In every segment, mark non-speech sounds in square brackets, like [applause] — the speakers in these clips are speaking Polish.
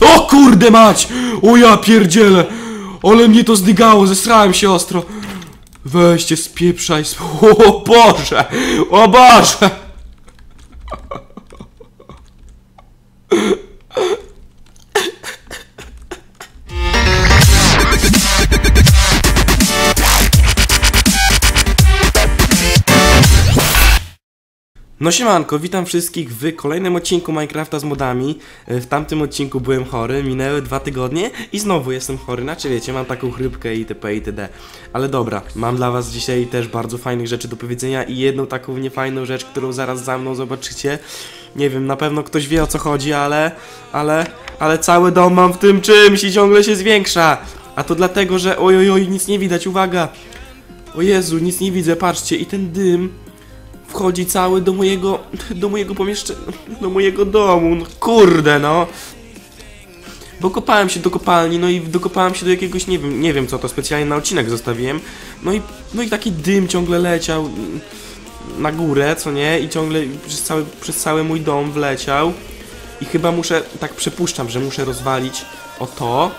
O kurde mać! O ja pierdzielę! Ale mnie to zdygało, zesrałem się ostro. Weźcie, spieprzaj. sp- [laughs] O Boże! O Boże! No siemanko, witam wszystkich w kolejnym odcinku Minecrafta z modami. E, W tamtym odcinku byłem chory, minęły dwa tygodnie i znowu jestem chory, znaczy wiecie, mam taką chrypkę itp. itd. Ale dobra, mam dla was dzisiaj też bardzo fajnych rzeczy do powiedzenia i jedną taką niefajną rzecz, którą zaraz za mną zobaczycie. Nie wiem, na pewno ktoś wie o co chodzi, ale, ale, ale cały dom mam w tym czymś i ciągle się zwiększa. A to dlatego, że oj, oj, oj, nic nie widać, uwaga. O Jezu, nic nie widzę, patrzcie, i ten dym wchodzi cały do mojego, do mojego pomieszczenia, do mojego domu, no kurde no. Dokopałem się do kopalni, no i dokopałem się do jakiegoś, nie wiem, nie wiem co to specjalnie na odcinek zostawiłem. No i, no i taki dym ciągle leciał na górę, co nie? I ciągle przez cały, przez cały mój dom wleciał. I chyba muszę, tak przypuszczam, że muszę rozwalić o to.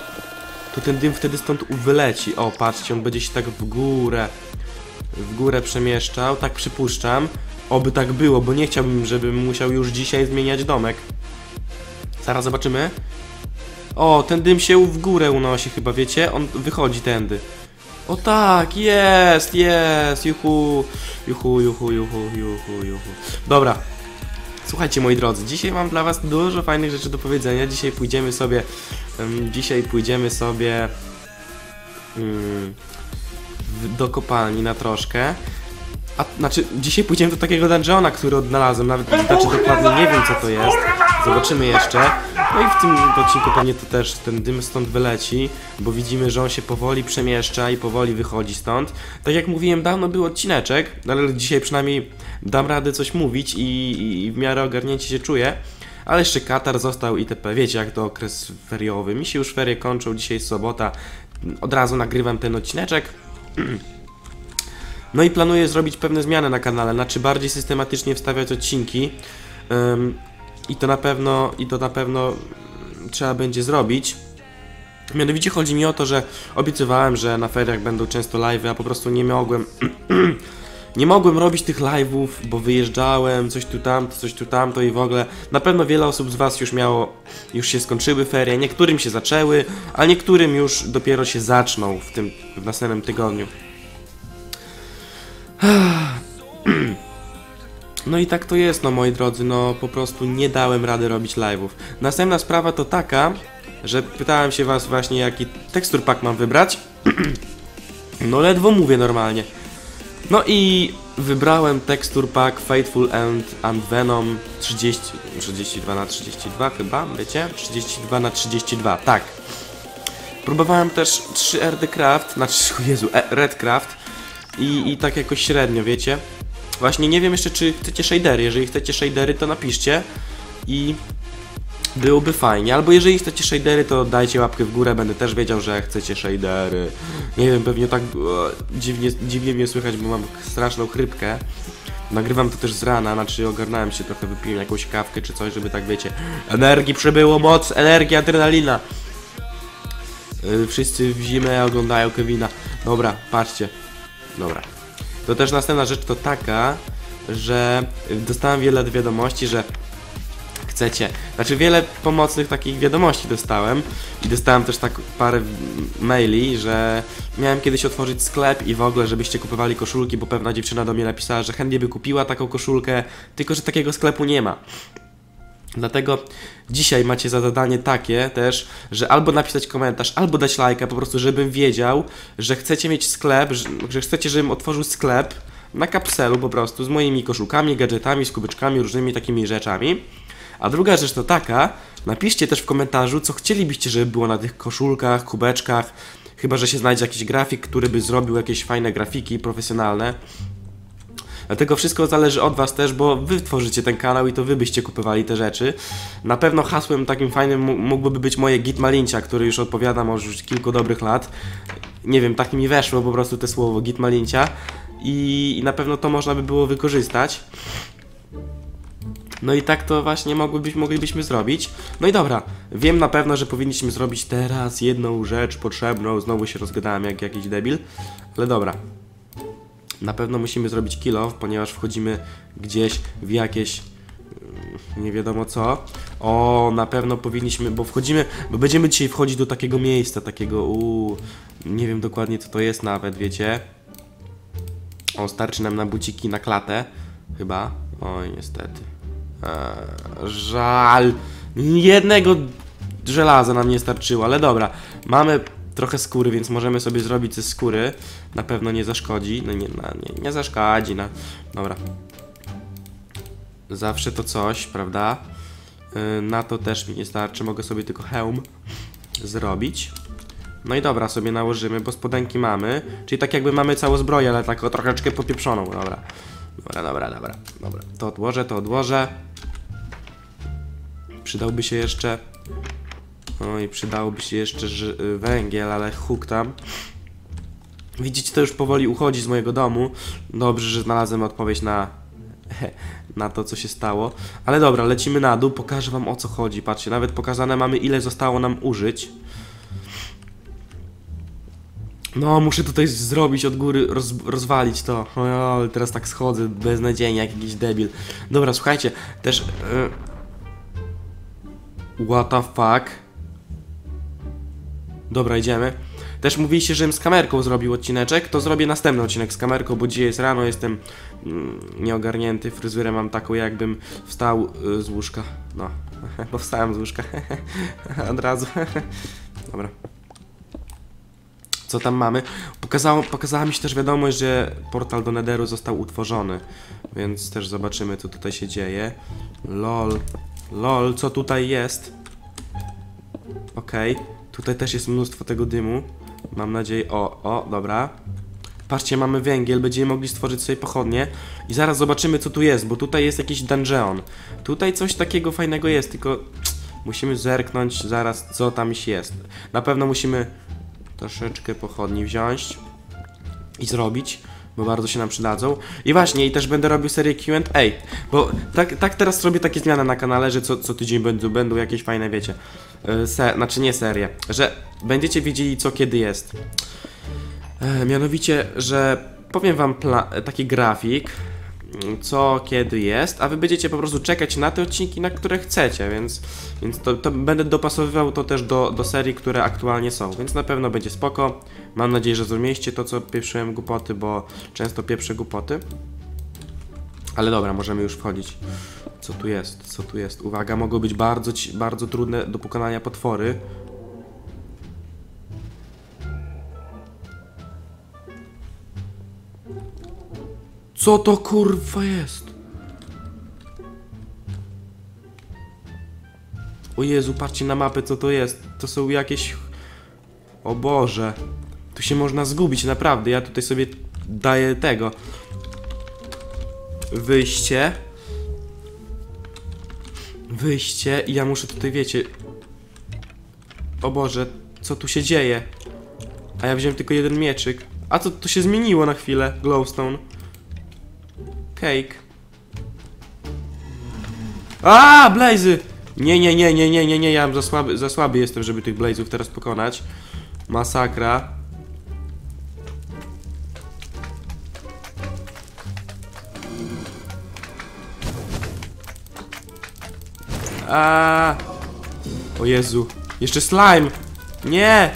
To ten dym wtedy stąd wyleci. O, patrzcie, on będzie się tak w górę w górę przemieszczał, tak przypuszczam. Oby tak było, bo nie chciałbym, żebym musiał już dzisiaj zmieniać domek. Zaraz zobaczymy. O, ten dym się w górę unosi chyba, wiecie? On wychodzi tędy. O tak, jest, jest, juhu, juhu, juhu, juhu, juhu, juhu. Dobra, Słuchajcie moi drodzy, dzisiaj mam dla was dużo fajnych rzeczy do powiedzenia. Dzisiaj pójdziemy sobie, em, dzisiaj pójdziemy sobie w, do kopalni na troszkę. A, znaczy, dzisiaj pójdziemy do takiego dungeona, który odnalazłem, nawet znaczy dokładnie nie wiem co to jest. Zobaczymy jeszcze. No i w tym odcinku pewnie to też ten dym stąd wyleci, bo widzimy, że on się powoli przemieszcza i powoli wychodzi stąd. Tak jak mówiłem, dawno był odcineczek, ale dzisiaj przynajmniej dam radę coś mówić i, i w miarę ogarnięcie się czuję. Ale jeszcze Katar został itp. Wiecie jak to okres feriowy. Mi się już ferie kończą, dzisiaj jest sobota. Od razu nagrywam ten odcineczek. [clears throat] No i planuję zrobić pewne zmiany na kanale, znaczy bardziej systematycznie wstawiać odcinki. Ym, I to na pewno, i to na pewno trzeba będzie zrobić. Mianowicie chodzi mi o to, że obiecywałem, że na feriach będą często live'y, a po prostu nie mogłem. [clears throat] nie mogłem robić tych live'ów, bo wyjeżdżałem, coś tu tamto, coś tu tamto i w ogóle. Na pewno wiele osób z Was już miało, już się skończyły ferie, niektórym się zaczęły, a niektórym już dopiero się zaczną w tym, w następnym tygodniu. No i tak to jest, no moi drodzy, no po prostu nie dałem rady robić live'ów. Następna sprawa to taka, że pytałem się was właśnie jaki tekstur pack mam wybrać. [clears throat] No ledwo mówię normalnie. No i wybrałem tekstur pack Fateful End and Venom 30, 32 na 32 chyba, wiecie? 32 na 32, tak. Próbowałem też 3RD Craft, znaczy, [laughs] Jezu, e, Redcraft i, i tak jakoś średnio, wiecie? Właśnie nie wiem jeszcze, czy chcecie shadery. Jeżeli chcecie shadery, to napiszcie i byłoby fajnie. Albo jeżeli chcecie shadery, to dajcie łapkę w górę, będę też wiedział, że chcecie shadery. Nie wiem, pewnie tak e, dziwnie, dziwnie mnie słychać, bo mam straszną chrypkę. Nagrywam to też z rana, znaczy ogarnąłem się trochę, wypiłem jakąś kawkę czy coś, żeby tak wiecie, energii przybyło, moc, energia, adrenalina. Yy, wszyscy w zimę oglądają Kevina. Dobra, patrzcie. Dobra. To też następna rzecz to taka, że dostałem wiele wiadomości, że chcecie. Znaczy wiele pomocnych takich wiadomości dostałem i dostałem też tak parę maili, że miałem kiedyś otworzyć sklep i w ogóle, żebyście kupowali koszulki, bo pewna dziewczyna do mnie napisała, że chętnie by kupiła taką koszulkę, tylko że takiego sklepu nie ma. Dlatego dzisiaj macie za zadanie takie też, że albo napisać komentarz, albo dać lajka, po prostu żebym wiedział, że chcecie mieć sklep, że, chcecie, żebym otworzył sklep na kapselu po prostu z moimi koszulkami, gadżetami, z kubeczkami, różnymi takimi rzeczami. A druga rzecz to taka, napiszcie też w komentarzu, co chcielibyście, żeby było na tych koszulkach, kubeczkach, chyba, że się znajdzie jakiś grafik, który by zrobił jakieś fajne grafiki profesjonalne. Dlatego wszystko zależy od Was też, bo Wy tworzycie ten kanał i to Wy byście kupowali te rzeczy. Na pewno hasłem takim fajnym mógłby być moje Git Malincia, który już odpowiadam już kilku dobrych lat. Nie wiem, tak mi weszło po prostu te słowo Git Malincia i, i na pewno to można by było wykorzystać. No i tak to właśnie moglibyśmy zrobić. No i dobra, wiem na pewno, że powinniśmy zrobić teraz jedną rzecz potrzebną. Znowu się rozgadałem jak jakiś debil. Ale dobra. Na pewno musimy zrobić kill ponieważ wchodzimy gdzieś w jakieś mm, nie wiadomo co. O, na pewno powinniśmy, bo wchodzimy, bo będziemy dzisiaj wchodzić do takiego miejsca, takiego, uuu, nie wiem dokładnie co to jest nawet, wiecie. O, starczy nam na buciki na klatę, chyba. Oj, niestety. Eee, żal. Jednego żelaza nam nie starczyło, ale dobra. Mamy trochę skóry, więc możemy sobie zrobić ze skóry. Na pewno nie zaszkodzi. No nie, na, nie, nie zaszkodzi, no. Dobra. Zawsze to coś, prawda? Yy, na to też mi nie starczy, mogę sobie tylko hełm zrobić. No i dobra, sobie nałożymy, bo spodenki mamy. Czyli tak jakby mamy całą zbroję, ale taką troszeczkę popieprzoną, dobra. Dobra, dobra, dobra, dobra. To odłożę, to odłożę. Przydałby się jeszcze... Oj, przydałoby się jeszcze y, węgiel, ale huk tam. Widzicie, to już powoli uchodzi z mojego domu. Dobrze, że znalazłem odpowiedź na, [laughs] na to, co się stało. Ale dobra, lecimy na dół, pokażę wam o co chodzi. Patrzcie, nawet pokazane mamy, ile zostało nam użyć. No, muszę tutaj zrobić od góry, roz, rozwalić to. O, teraz tak schodzę beznadziejnie, jak jakiś debil. Dobra, słuchajcie, też... y, What the fuck? Dobra, idziemy. Też mówiliście, żebym z kamerką zrobił odcineczek, to zrobię następny odcinek z kamerką, bo dzisiaj jest rano, jestem mm, nieogarnięty, fryzurę mam taką jakbym wstał y, z łóżka. No, [laughs] bo wstałem z łóżka. [laughs] Od razu. [laughs] Dobra. Co tam mamy? Pokazało, pokazała mi się też wiadomość, że portal do Netheru został utworzony, więc też zobaczymy, co tutaj się dzieje. LOL. LOL, co tutaj jest? Okej, tutaj też jest mnóstwo tego dymu. Mam nadzieję... O, o, dobra. Patrzcie, mamy węgiel, będziemy mogli stworzyć sobie pochodnie i zaraz zobaczymy, co tu jest, bo tutaj jest jakiś dungeon. Tutaj coś takiego fajnego jest, tylko musimy zerknąć zaraz, co tam jest. Na pewno musimy troszeczkę pochodni wziąć i zrobić, bo bardzo się nam przydadzą. I właśnie, i też będę robił serię Q&A, bo tak, tak teraz robię takie zmiany na kanale, że co, co tydzień będą, będą jakieś fajne, wiecie, y, se, znaczy nie serie, że będziecie wiedzieli co kiedy jest. E, mianowicie, że powiem wam taki grafik, co kiedy jest, a wy będziecie po prostu czekać na te odcinki, na które chcecie, więc, więc to, to będę dopasowywał to też do, do serii, które aktualnie są, więc na pewno będzie spoko. Mam nadzieję, że zrozumieliście to, co pieprzyłem głupoty, bo często pieprzę głupoty. Ale dobra, możemy już wchodzić. Co tu jest? Co tu jest? Uwaga, mogą być bardzo, bardzo trudne do pokonania potwory. Co to kurwa jest? O Jezu, patrzcie na mapę, co to jest. To są jakieś... O Boże. Tu się można zgubić, naprawdę. Ja tutaj sobie daję tego. Wyjście. Wyjście i ja muszę tutaj, wiecie... O Boże, co tu się dzieje? A ja wziąłem tylko jeden mieczyk. A co, to się zmieniło na chwilę, glowstone. Cake. A, blazy! Nie, nie, nie, nie, nie, nie, nie, ja za słaby, za słaby jestem, żeby tych blazów teraz pokonać. Masakra. A, O Jezu. Jeszcze slime! Nie!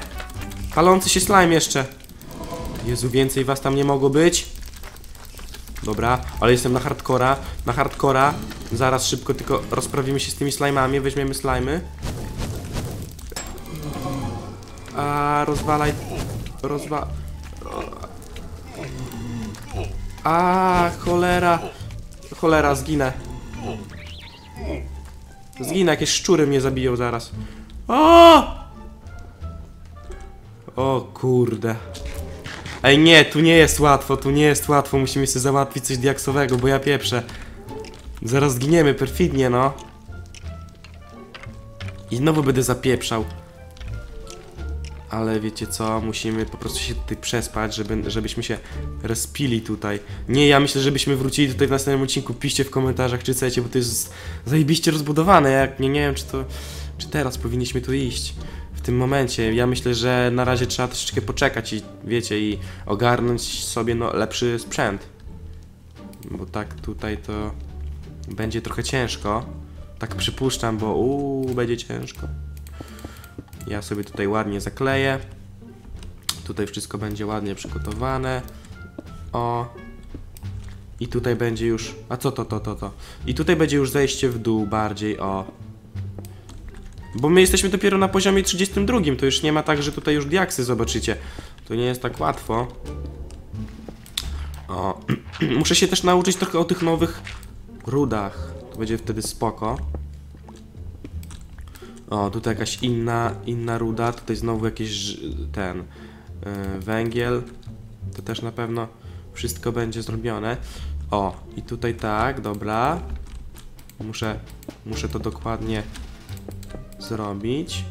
Palący się slime jeszcze. Jezu, więcej was tam nie mogło być. Dobra, ale jestem na hardcora. Na hardcora. Zaraz szybko tylko rozprawimy się z tymi slime'ami. Weźmiemy slimy. A rozwalaj. Rozwa... A cholera. Cholera, zginę. Zginę, jakieś szczury mnie zabiją zaraz. O! O kurde. Ej nie, tu nie jest łatwo, tu nie jest łatwo, musimy sobie załatwić coś diaksowego, bo ja pieprzę. Zaraz zginiemy perfidnie, no. I znowu będę zapieprzał. Ale wiecie co, musimy po prostu się tutaj przespać, żeby, żebyśmy się rozpili tutaj. Nie, ja myślę, żebyśmy wrócili tutaj w następnym odcinku. Piszcie w komentarzach, czy chcecie, bo to jest zajebiście rozbudowane. Jak nie, nie wiem, czy to, czy teraz powinniśmy tu iść. Tym momencie. Ja myślę, że na razie trzeba troszeczkę poczekać i wiecie, i ogarnąć sobie no, lepszy sprzęt. Bo tak tutaj to będzie trochę ciężko. Tak przypuszczam, bo uuu, będzie ciężko. Ja sobie tutaj ładnie zakleję. Tutaj wszystko będzie ładnie przygotowane. O. I tutaj będzie już... A co to, to, to, to? I tutaj będzie już zejście w dół bardziej, o. Bo my jesteśmy dopiero na poziomie 32, to już nie ma tak, że tutaj już diaksy zobaczycie. To nie jest tak łatwo. O. [clears throat] Muszę się też nauczyć trochę o tych nowych rudach. To będzie wtedy spoko. O, tutaj jakaś inna, inna ruda, tutaj znowu jakiś ten yy, węgiel. To też na pewno wszystko będzie zrobione. O, i tutaj tak, dobra. Muszę, muszę to dokładnie zrobić.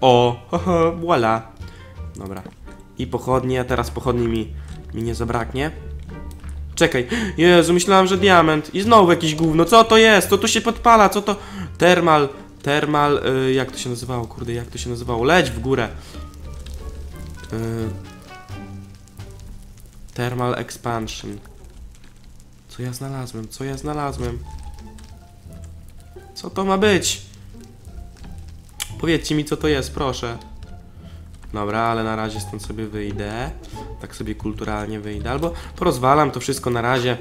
O, haha, voila. Dobra. I pochodnie, teraz pochodni mi, mi nie zabraknie. Czekaj, Jezu, myślałem, że diament. I znowu jakieś gówno. Co to jest? To tu się podpala, co to? Termal, termal, y, jak to się nazywało? Kurde, jak to się nazywało? Leć w górę. Y, thermal expansion. Co ja znalazłem? Co ja znalazłem? Co to ma być? Powiedzcie mi, co to jest, proszę. Dobra, ale na razie stąd sobie wyjdę. Tak sobie kulturalnie wyjdę. Albo porozwalam to wszystko na razie.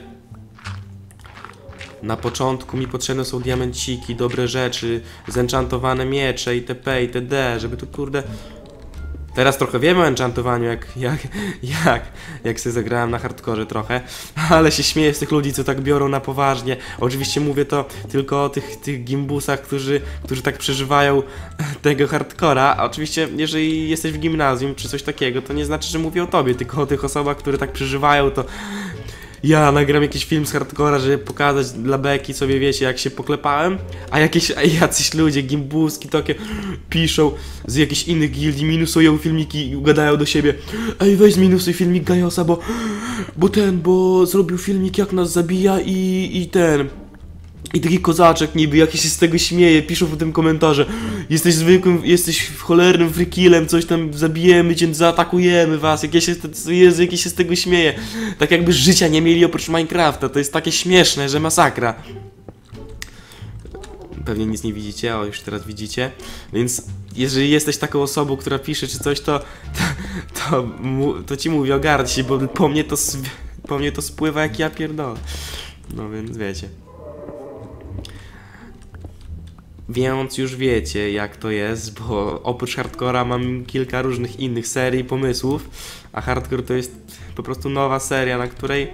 Na początku mi potrzebne są diamenciki, dobre rzeczy, zenchantowane miecze itp. itd. Żeby tu kurde... Teraz trochę wiem o enchantowaniu, jak, jak, jak, jak sobie zagrałem na hardkorze trochę, ale się śmieję z tych ludzi, co tak biorą na poważnie. Oczywiście mówię to tylko o tych, tych gimbusach, którzy, którzy tak przeżywają tego hardcora. A oczywiście, jeżeli jesteś w gimnazjum czy coś takiego, to nie znaczy, że mówię o tobie, tylko o tych osobach, które tak przeżywają to. Ja nagram jakiś film z hardcora, żeby pokazać dla beki sobie, wiecie, jak się poklepałem, a jakieś a jacyś ludzie, gimbuski takie piszą z jakichś innych gildii, minusują filmiki i gadają do siebie. Ej, weź minusuj filmik Gajosa, bo, bo ten, bo zrobił filmik jak nas zabija i, i ten... I taki kozaczek niby, jak się z tego śmieje, piszą w tym komentarze. Jesteś zwykłym, jesteś cholernym frikilem, coś tam zabijemy cię, zaatakujemy was, jak ja się, Jezu, się z tego śmieję. Tak jakby życia nie mieli oprócz Minecrafta, to jest takie śmieszne, że masakra. Pewnie nic nie widzicie, o już teraz widzicie. Więc jeżeli jesteś taką osobą, która pisze czy coś, to, to, to, to ci mówię, ogarnij się, bo po mnie to, po mnie to spływa jak ja pierdolę. No więc wiecie Więc już wiecie jak to jest, bo oprócz hardcora mam kilka różnych innych serii, pomysłów, a hardcore to jest po prostu nowa seria, na której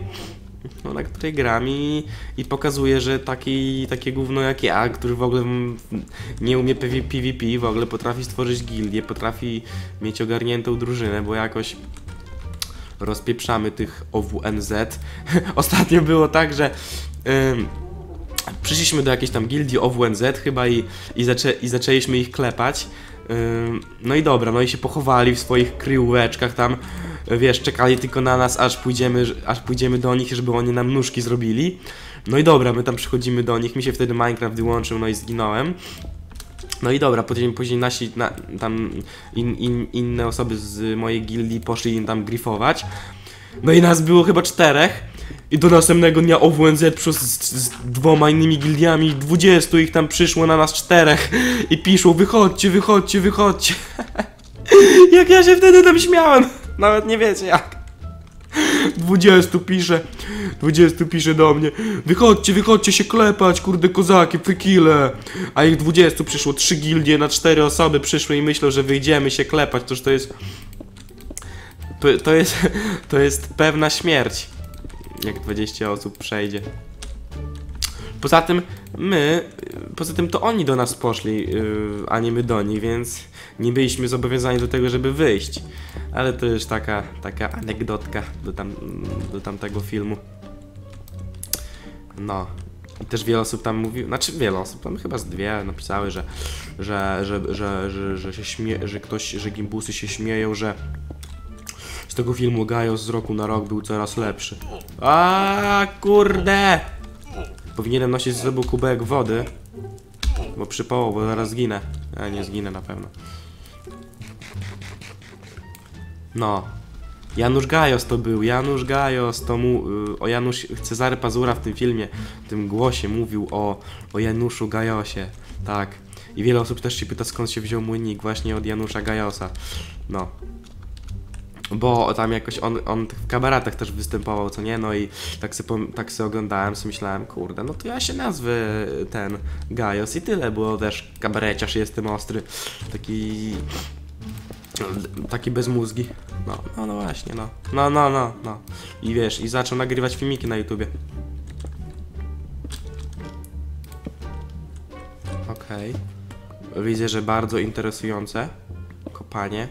no, na której gram i, i pokazuje, że taki, takie gówno jak ja, który w ogóle nie umie PV PvP, w ogóle potrafi stworzyć gildię, potrafi mieć ogarniętą drużynę, bo jakoś rozpieprzamy tych OWNZ. [laughs] Ostatnio było tak, że przyszliśmy do jakiejś tam gildii OWNZ chyba i, i, zaczę, i zaczęliśmy ich klepać. No i dobra, no i się pochowali w swoich kryjóweczkach tam, wiesz, czekali tylko na nas, aż pójdziemy, aż pójdziemy do nich, żeby oni nam nóżki zrobili. No i dobra, my tam przychodzimy do nich, mi się wtedy Minecraft wyłączył, no i zginąłem. No i dobra, później, później nasi, na, tam in, in, inne osoby z mojej gildii poszli im tam grifować. No i nas było chyba czterech. I do następnego dnia OWNZ przyszło z, z, dwoma innymi gildiami, 20 ich tam przyszło na nas czterech i piszą wychodźcie, wychodźcie, wychodźcie. [laughs] jak ja się wtedy tam śmiałem. Nawet nie wiecie jak. 20 pisze, 20 pisze do mnie Wychodźcie, wychodźcie się klepać, kurde kozaki, frikile A ich 20 przyszło, 3 gildie na 4 osoby przyszły i myślą, że wyjdziemy się klepać Toż to jest... To jest, to jest pewna śmierć Jak 20 osób przejdzie Poza tym my, poza tym to oni do nas poszli, yy, a nie my do nich, więc nie byliśmy zobowiązani do tego, żeby wyjść. Ale to już taka, taka anegdotka do, tam, do tamtego filmu. No. I też wiele osób tam mówi, znaczy wiele osób, tam chyba z dwie napisały, że, że, że, że, że, że śmie, że ktoś, że gimbusy się śmieją, że z tego filmu Gajos z roku na rok był coraz lepszy. A kurde! Powinienem nosić z sobą kubek wody, bo przypało, bo zaraz zginę. A nie zginę na pewno. No. Janusz Gajos to był, Janusz Gajos to mu, y, o Janusz, Cezary Pazura w tym filmie, w tym głosie mówił o, o Januszu Gajosie, tak. I wiele osób też się pyta skąd się wziął mój nick, właśnie od Janusza Gajosa, no. Bo tam jakoś on, on w kabaretach też występował, co nie? No i tak se, tak se oglądałem, sobie myślałem, kurde, no to ja się nazwę ten Gajos i tyle, bo też kabareciarz jestem ostry, taki taki bez mózgi. No, no, no właśnie, no. No, no, no, no. I wiesz, i zaczął nagrywać filmiki na YouTubie. Okej. Widzę, że bardzo interesujące. Kopanie.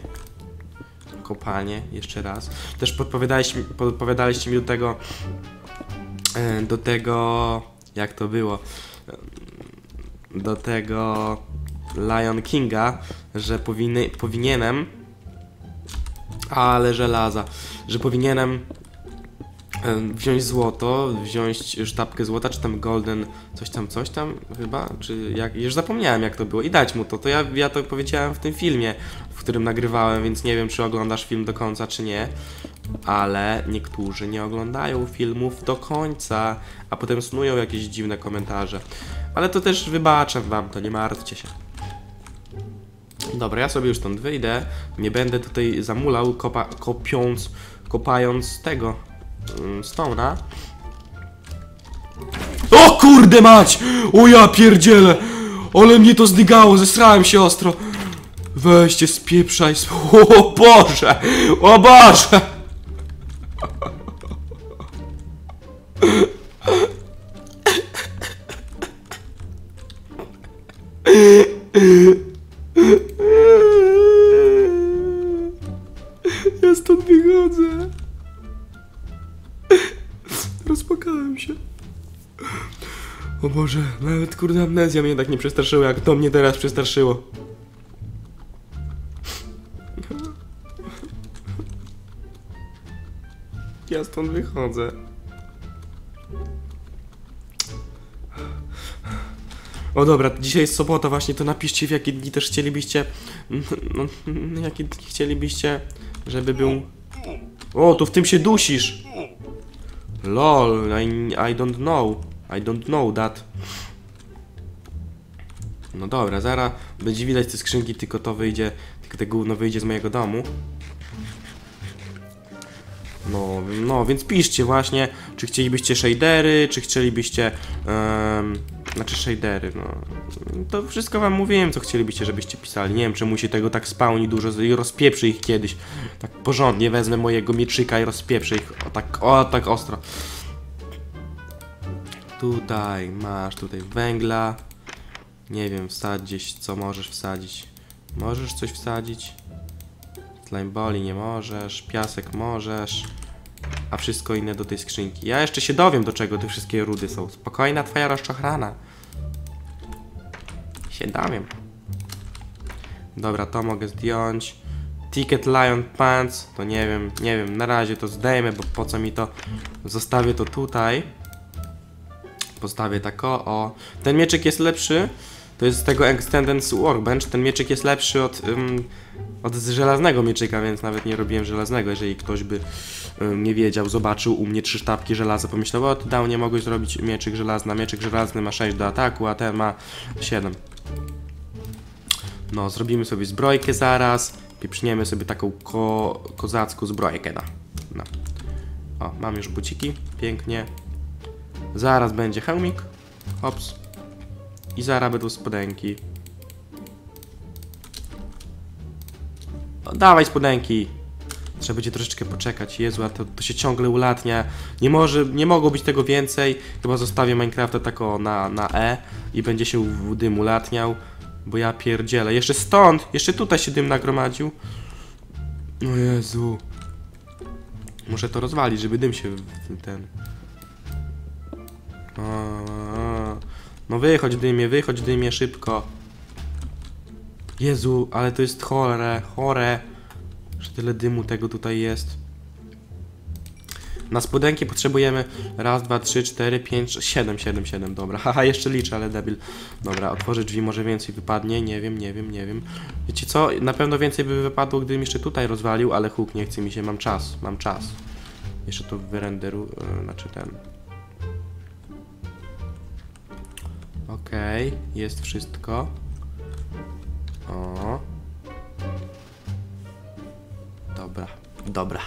Kopanie, jeszcze raz. Też podpowiadaliście, podpowiadaliście mi do tego, e, do tego, jak to było, E, do tego Lion Kinga, że powinny, powinienem, ale żelaza, że powinienem em, wziąć złoto, wziąć sztabkę złota, czy tam golden, coś tam, coś tam chyba, czy jak, już zapomniałem jak to było. I dać mu to, to ja, ja to powiedziałem w tym filmie, w którym nagrywałem, więc nie wiem czy oglądasz film do końca, czy nie, ale niektórzy nie oglądają filmów do końca, a potem snują jakieś dziwne komentarze, ale to też wybaczam wam, to nie martwcie się. Dobra, ja sobie już stąd wyjdę. Nie będę tutaj zamulał, kopa, kopiąc, kopając tego Stone'a. O kurde mać! O ja pierdzielę! Ale mnie to zdygało, zesrałem się ostro. Weźcie, spieprzaj. sp- [laughs] O Boże! O Boże! Kurde amnezja mnie tak nie przestraszyła, jak to mnie teraz przestraszyło. Ja stąd wychodzę. O dobra, dzisiaj jest sobota właśnie, to napiszcie w jakie dni też chcielibyście, no, jakie dni chcielibyście, żeby był... O, to w tym się dusisz! Lol, I, I don't know, I don't know that. No dobra, zaraz będzie widać te skrzynki, tylko to wyjdzie, tylko te gówno wyjdzie z mojego domu. No, no, więc piszcie właśnie, czy chcielibyście shadery, czy chcielibyście, em, znaczy shadery, no. To wszystko wam mówiłem, co chcielibyście, żebyście pisali. Nie wiem, czemu się tego tak spełni dużo i rozpieprzy ich kiedyś. Tak porządnie wezmę mojego mieczyka i rozpieprzę ich, o tak, o tak ostro. Tutaj masz, tutaj węgla. Nie wiem, wsadź gdzieś, co możesz wsadzić. Możesz coś wsadzić? Slime boli nie możesz, piasek możesz, a wszystko inne do tej skrzynki. Ja jeszcze się dowiem, do czego te wszystkie rudy są. Spokojna twoja rozczochrana. Się dowiem. Dobra, to mogę zdjąć. Ticket Lion Pants, to nie wiem, nie wiem, na razie to zdejmę, bo po co mi to... Zostawię to tutaj. Postawię tak o, o. Ten mieczyk jest lepszy. To jest z tego Extended Workbench. Ten mieczyk jest lepszy od, ym, od żelaznego mieczyka, więc nawet nie robiłem żelaznego. Jeżeli ktoś by ym, nie wiedział, zobaczył u mnie trzy sztabki żelaza, pomyślał, o dał, nie mogłeś zrobić mieczyk żelazny. Mieczyk żelazny ma 6 do ataku, a ten ma 7. No, zrobimy sobie zbrojkę zaraz. Pieprzniemy sobie taką ko kozacką zbrojkę, no. no. O, mam już buciki, pięknie. Zaraz będzie hełmik. Hops. I zaraz będą spodenki. O, dawaj spodenki. Trzeba będzie troszeczkę poczekać. Jezu, to, to się ciągle ulatnia. Nie może, nie mogło być tego więcej. Chyba zostawię Minecrafta tak o na, na E i będzie się dym ulatniał. Bo ja pierdzielę. Jeszcze stąd! Jeszcze tutaj się dym nagromadził. O Jezu. Muszę to rozwalić, żeby dym się ten... O, No wychodź dymie, wychodź dymie, szybko. Jezu, ale to jest chore, chore, że tyle dymu tego tutaj jest. Na spodenki potrzebujemy raz, dwa, trzy, cztery, pięć, siedem, siedem, siedem, dobra. [laughs] Haha, jeszcze liczę, ale debil. Dobra, otworzę drzwi, może więcej wypadnie, nie wiem, nie wiem, nie wiem. Wiecie co, na pewno więcej by wypadło, gdybym jeszcze tutaj rozwalił, ale huk, nie chce mi się, mam czas, mam czas. Jeszcze to wyrenderu, e, znaczy ten. Okej, jest wszystko. O. Dobra, dobra.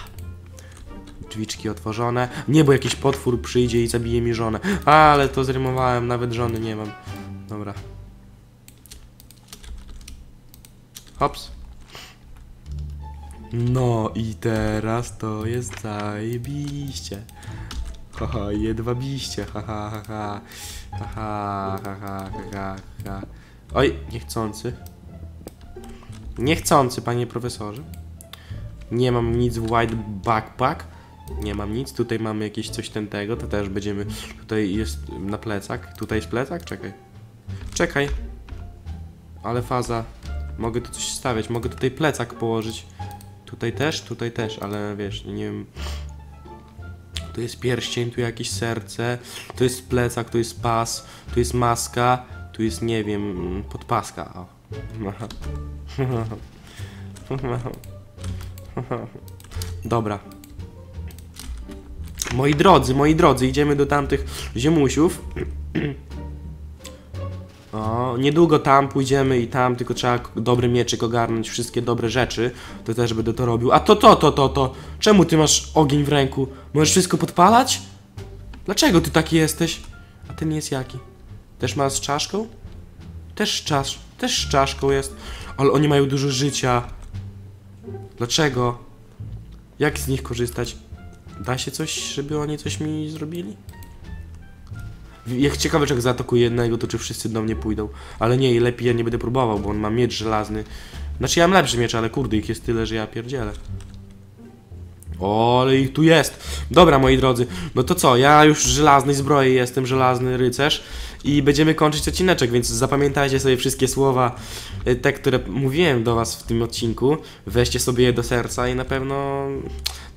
Drzwiczki otworzone. Nie, bo jakiś potwór przyjdzie i zabije mi żonę. Ale to zrymowałem, nawet żony nie mam. Dobra. Hops. No i teraz to jest zajebiście. Haha, jedwabiście, haha, haha, haha, haha, haha. Oj, niechcący. Niechcący, panie profesorze. Nie mam nic w white backpack. Nie mam nic. Tutaj mamy jakieś coś ten tego. To też będziemy. Tutaj jest na plecak. Tutaj jest plecak? Czekaj. Czekaj. Ale faza. Mogę tu coś stawiać. Mogę tutaj plecak położyć. Tutaj też, tutaj też, ale wiesz, nie wiem. Tu jest pierścień, tu jakieś serce, tu jest plecak, tu jest pas, tu jest maska, tu jest, nie wiem, podpaska. O. [laughs] Dobra. Moi drodzy, moi drodzy, idziemy do tamtych ziemusiów. [clears throat] O, niedługo tam pójdziemy i tam, tylko trzeba dobry mieczyk ogarnąć, wszystkie dobre rzeczy. To też będę to robił. A to, to, to, to, to. Czemu ty masz ogień w ręku? Możesz wszystko podpalać? Dlaczego ty taki jesteś? A ten jest jaki? Też ma z czaszką? Też czasz, też z czaszką jest. Ale oni mają dużo życia. Dlaczego? Jak z nich korzystać? Da się coś, żeby oni coś mi zrobili? Jak ciekawe, czy jak zaatakuję jednego, to czy wszyscy do mnie pójdą. Ale nie, lepiej ja nie będę próbował, bo on ma miecz żelazny. Znaczy ja mam lepszy miecz, ale kurde, ich jest tyle, że ja pierdzielę. O, ale ich tu jest. Dobra, moi drodzy, no to co, ja już żelaznej zbroi jestem, żelazny rycerz i będziemy kończyć odcineczek, więc zapamiętajcie sobie wszystkie słowa, y, te, które mówiłem do was w tym odcinku, weźcie sobie je do serca i na pewno,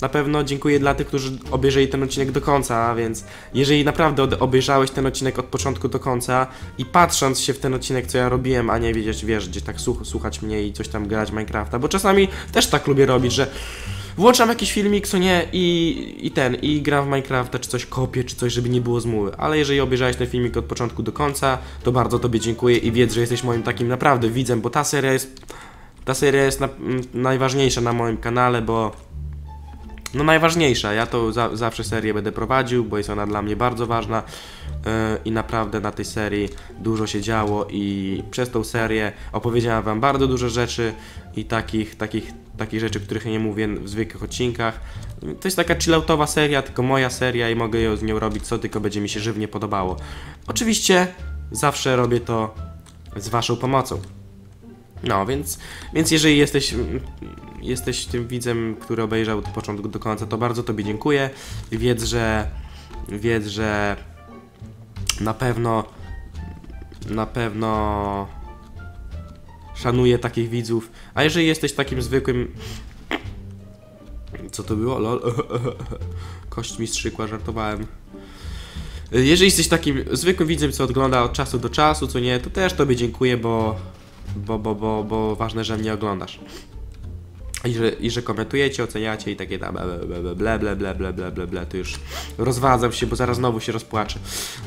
na pewno dziękuję dla tych, którzy obejrzeli ten odcinek do końca, więc jeżeli naprawdę obejrzałeś ten odcinek od początku do końca i patrząc się w ten odcinek, co ja robiłem, a nie wiedzieć, wiesz, gdzie tak słuch słuchać mnie i coś tam grać Minecrafta, bo czasami też tak lubię robić, że Włączam jakiś filmik, co nie, i, i ten, i gram w Minecrafta, czy coś kopię, czy coś, żeby nie było zmuły. Ale jeżeli obejrzałeś ten filmik od początku do końca, to bardzo Tobie dziękuję i wiedz, że jesteś moim takim naprawdę widzem, bo ta seria jest, ta seria jest na, m, najważniejsza na moim kanale, bo no najważniejsza, ja to za, zawsze serię będę prowadził, bo jest ona dla mnie bardzo ważna yy, i naprawdę na tej serii dużo się działo i przez tą serię opowiedziałem wam bardzo dużo rzeczy i takich, takich, takich rzeczy, których nie mówię w zwykłych odcinkach. To jest taka chilloutowa seria, tylko moja seria i mogę ją z nią robić co tylko będzie mi się żywnie podobało. Oczywiście zawsze robię to z waszą pomocą. No, więc, więc jeżeli jesteś, jesteś tym widzem, który obejrzał od początku do końca, to bardzo Tobie dziękuję. Wiedz, że, wiedz, że na pewno, na pewno szanuję takich widzów. A jeżeli jesteś takim zwykłym... Co to było? Lol. [laughs] Kość mi strzykła, żartowałem. Jeżeli jesteś takim zwykłym widzem, co ogląda od czasu do czasu, co nie, to też Tobie dziękuję, bo bo, bo, bo, bo ważne, że mnie oglądasz. I że, I że komentujecie, oceniacie i takie tam ble, ble, ble, ble, ble, ble, ble, ble, to już rozwadzam się, bo zaraz znowu się rozpłaczę.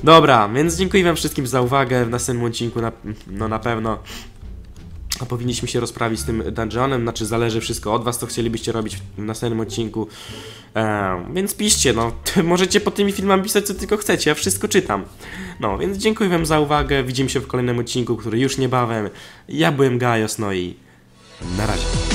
Dobra, więc dziękuję wam wszystkim za uwagę, w następnym odcinku na, no na pewno powinniśmy się rozprawić z tym dungeonem, znaczy zależy wszystko od was, co chcielibyście robić w następnym odcinku. Ehm, więc piszcie, no, [laughs] możecie pod tymi filmami pisać co tylko chcecie, ja wszystko czytam. No, więc dziękuję wam za uwagę, widzimy się w kolejnym odcinku, który już niebawem. Ja byłem Gajos, no i na razie.